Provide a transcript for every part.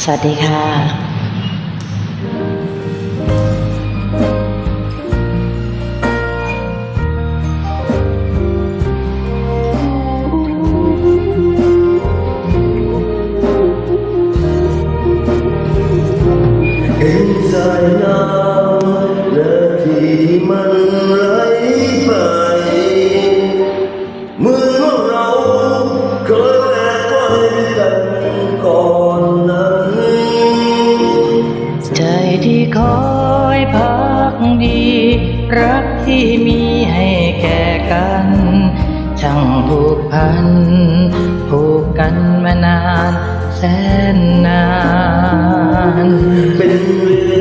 สวัสดีค่ะเห็นสายน้ำนาทีที่มันไหลไปเหมือนว่าเราเคย ที่คอยพักดี รักที่มีให้แก่กัน ช่างผูกพัน ผูกกันมานานแสนนาน เป็นเวรก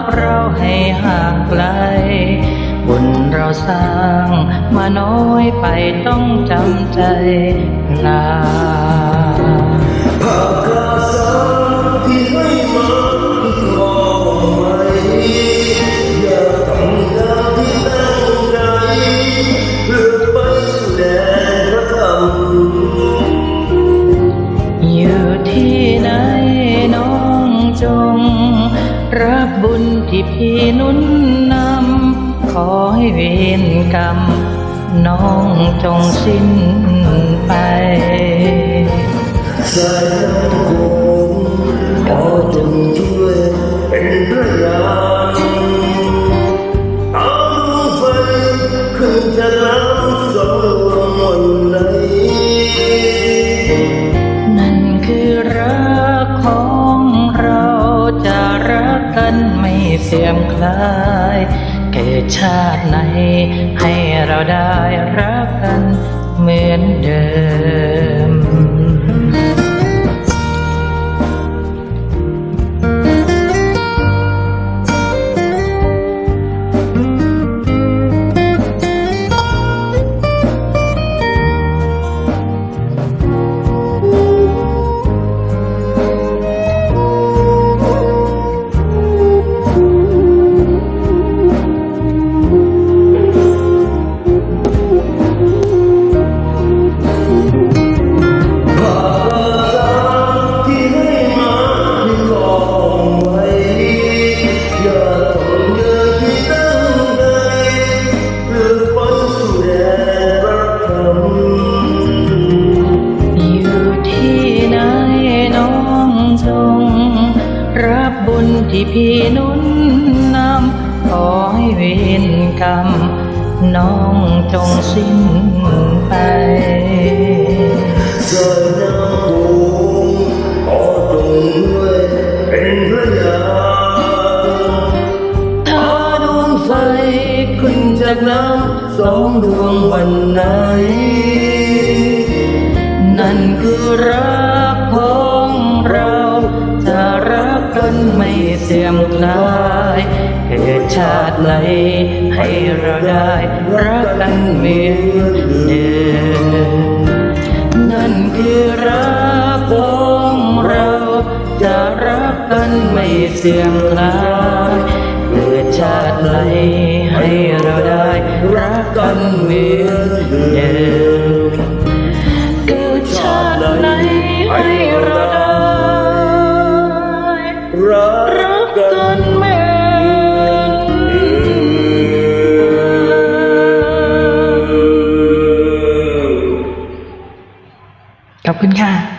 ำภาพเราให้ห่างไกล บุญเราสร้างมาน้อยไปต้องจำใจลาภาพกาสาวที่ให้มา ที่พี่หนุนนำขอให้เวรกรรม น้องจงสิ้นไปสายน้ำโขงขอจงช่วยเป็นพยานตาดูไฟขึ้นจากน้ำสองดวงวันไหนนั่นคือรักของเราจะรักกันไม่ เสื่อมคลาย เกิดชาติไหนให้เราได้รักกันเหมือนเดิม พี่นุ่นนำขอให้เวรกรรม น้องจงสิ้นไปสายน้ำโขงขอจงด้วยเป็นพระยานถ้าดวงไฟขึ้นจากน้ำสองดวงวันไหน นั่นคือรัก ไม่เสื่อมคลายเกิดชาติไหนให้เราได้รักกันเหมือนเดิมนั่นคือรักของเรา จะรักกันไม่เสื่อมคลายเกิดชาติไหนให้เราได้รักกันเหมือนเดิมเกิดชาติไหนให้เราได้ คุณค่ะ